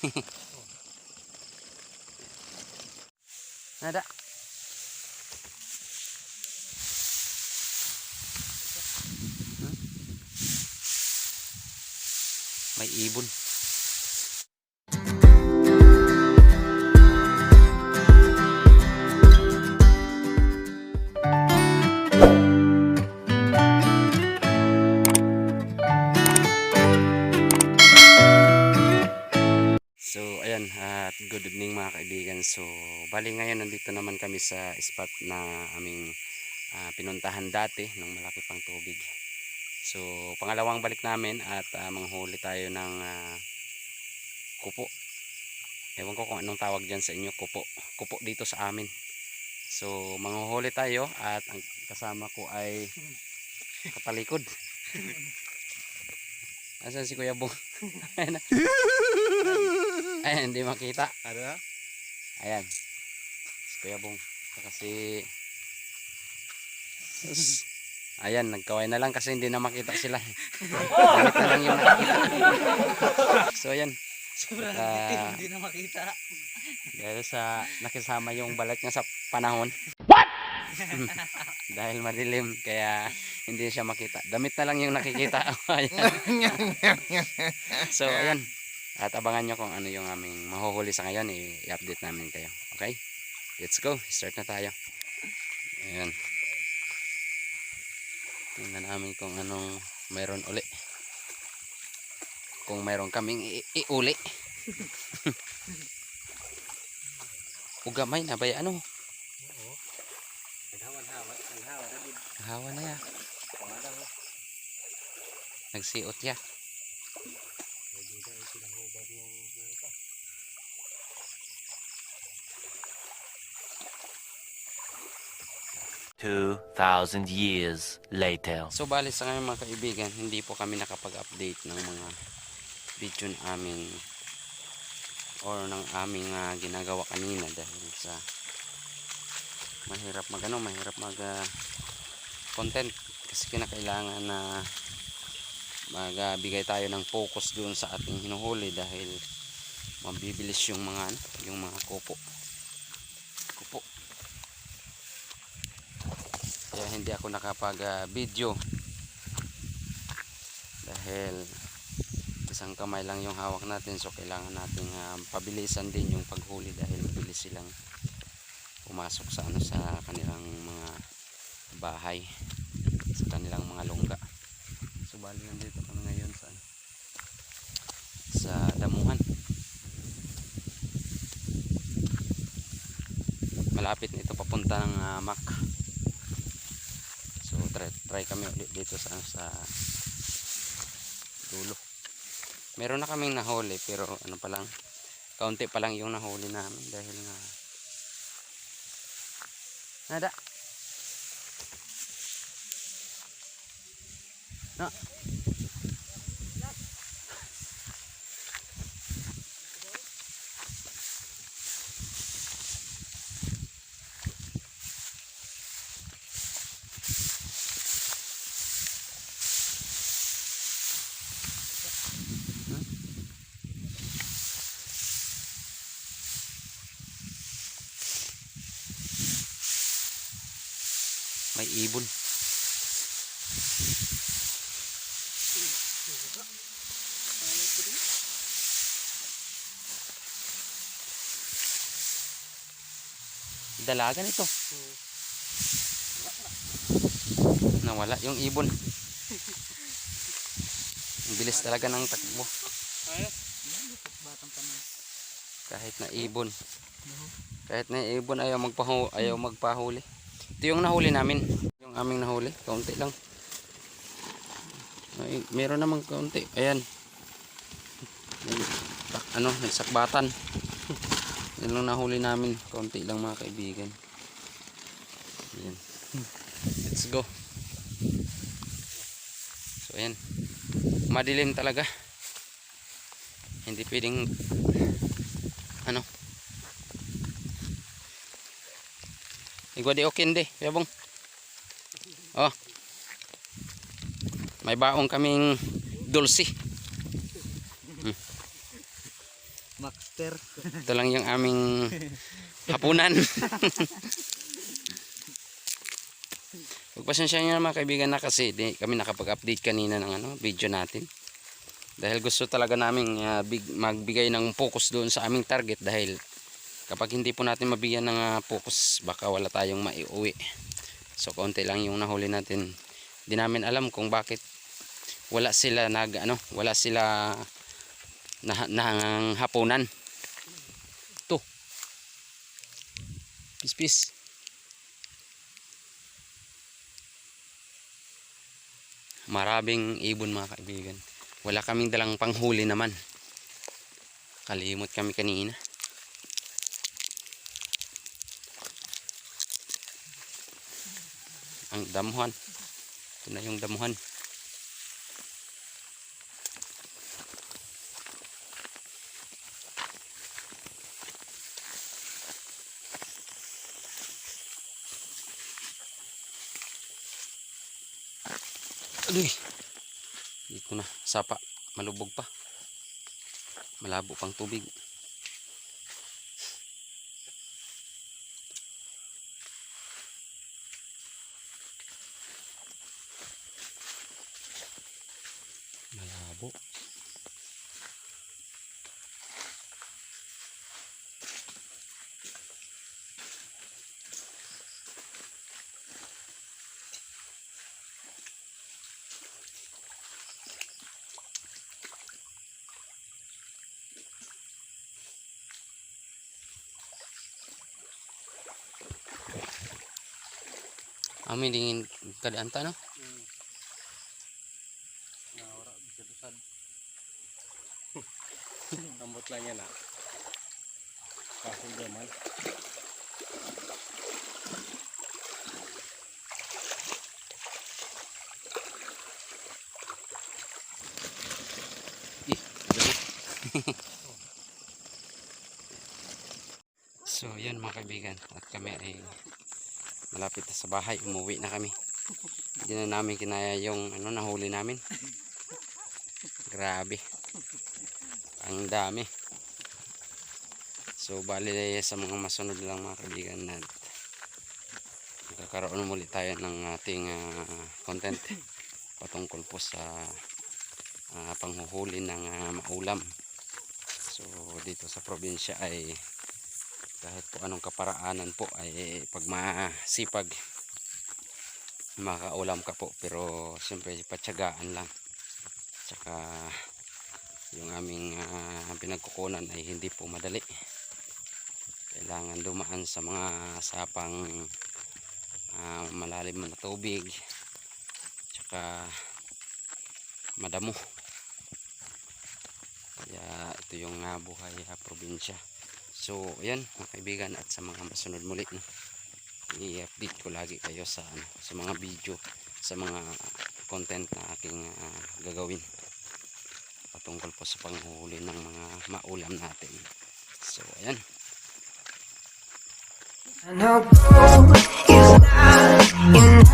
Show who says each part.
Speaker 1: Nada. May ibon. Good evening mga kaibigan. So, bali ngayon nandito naman kami sa spot na aming ah, pinuntahan dati nung malaki pang tubig. So, pangalawang balik namin at ah, manghuli tayo ng ah, kupo. Ewan ko kung anong tawag dyan sa inyo, kupo. Kupo dito sa amin. So, manghuhuli tayo at ang kasama ko ay katalikod. Asan si Kuya Bong? Ayan hindi makita.
Speaker 2: Ano?
Speaker 1: Ayan. Si Kuya Bong. Kasi... Ayan, nagkaway na lang kasi hindi na makita sila. Gamit na lang yung nakikita. So, ayan.
Speaker 2: Sobrang hindi na makita.
Speaker 1: Dahil sa nakisama yung balat niya sa panahon. What? Dahil madilim, kaya hindi siya makita. Damit na lang yung nakikita. Ayan. so, ayan. At abangan nyo kung ano yung aming mahuhuli sa ngayon. I-update namin kayo. Okay? Let's go. Start na tayo. Ayan. Tingnan namin kung anong meron uli. Kung meron kaming iuli. Ugamay na ba yan? Ano? Hawa na ya. Nagsiot ya.
Speaker 3: Two thousand years later.
Speaker 1: So bali sa ngayon mga kaibigan, hindi po kami nakapag-update ng mga video na aming or ng aming ah, ginagawa kanina dahil sa mahirap mag ano, mahirap mag ah, content kasi kinakailangan na magbigay tayo ng focus doon sa ating hinuhuli dahil mabibilis yung mga ano, yung mga kupo kupo kaya hindi ako nakapag ah, video dahil isang kamay lang yung hawak natin so kailangan natin pabilisan din yung paghuli dahil mabilis silang pumasok sa ano sa kanilang mga bahay sa kanilang mga lungga so bali nandito kami ngayon sa ano, sa damuhan. Malapit nito papunta ng ah, Mac try, try kami ulit dito sa sa dulo. Meron na kaming nahuli pero ano pa lang kaunti pa lang yung nahuli namin dahil nga Nada. Na. May ibon. Dalagan ito. Nawala yung ibon. Ang bilis talaga ng takbo. Kahit na ibon. Kahit na ibon ayaw magpahu ayaw magpahuli. Ito yung nahuli namin. Yung aming nahuli, kaunti lang. Ay, meron namang kaunti. Ayan. Ano, nagsakbatan. Yan lang nahuli namin. Kaunti lang mga kaibigan. Ayan. Let's go. So ayan. Madilim talaga. Hindi pwedeng ano Igwa di okin di, yabong. Oh. May baong kaming dulce. Hmm.
Speaker 2: Maxter.
Speaker 1: Ito lang yung aming hapunan. Pagpasensya nyo na mga kaibigan na kasi di kami nakapag-update kanina ng ano, video natin. Dahil gusto talaga namin ah, big- magbigay ng focus doon sa aming target dahil kapag hindi po natin mabigyan ng ah, focus baka wala tayong maiuwi. So konti lang yung nahuli natin. Hindi namin alam kung bakit wala sila nag ano, wala sila na, nang hapunan. To. Pis pis. Maraming ibon mga kaibigan. Wala kaming dalang panghuli naman. Kalimot kami kanina. Ang damuhan. Ito na yung damuhan. Aduh. Dito na. Sapa. Malubog pa. Malabo pang tubig. Malabo. Amin dingin kadaan ta
Speaker 2: Ah. Kasi gaman.
Speaker 1: Ih, dali. so, yan mga kaibigan. At kami ay malapit na sa bahay. Umuwi na kami. Hindi na namin kinaya yung ano, nahuli namin. Grabe. Ang dami. So, bali sa mga masunod lang mga kaibigan na magkakaroon muli tayo ng ating ah, content patungkol po sa ah, panghuhuli ng ah, maulam. So dito sa probinsya ay kahit po anong kaparaanan po ay pag masipag makaulam ka po pero siyempre patyagaan lang. Tsaka yung aming ah, pinagkukunan ay hindi po madali. Kailangan dumaan sa mga sapang ah, malalim na tubig. Tsaka madamo. Kaya ito yung uh, buhay uh, probinsya. So, ayan mga kaibigan at sa mga masunod muli no. I-update ko lagi kayo sa ano, sa mga video, sa mga content na aking ah, gagawin patungkol po sa panghuli ng mga maulam natin. So, ayan.
Speaker 4: I know gold is not enough.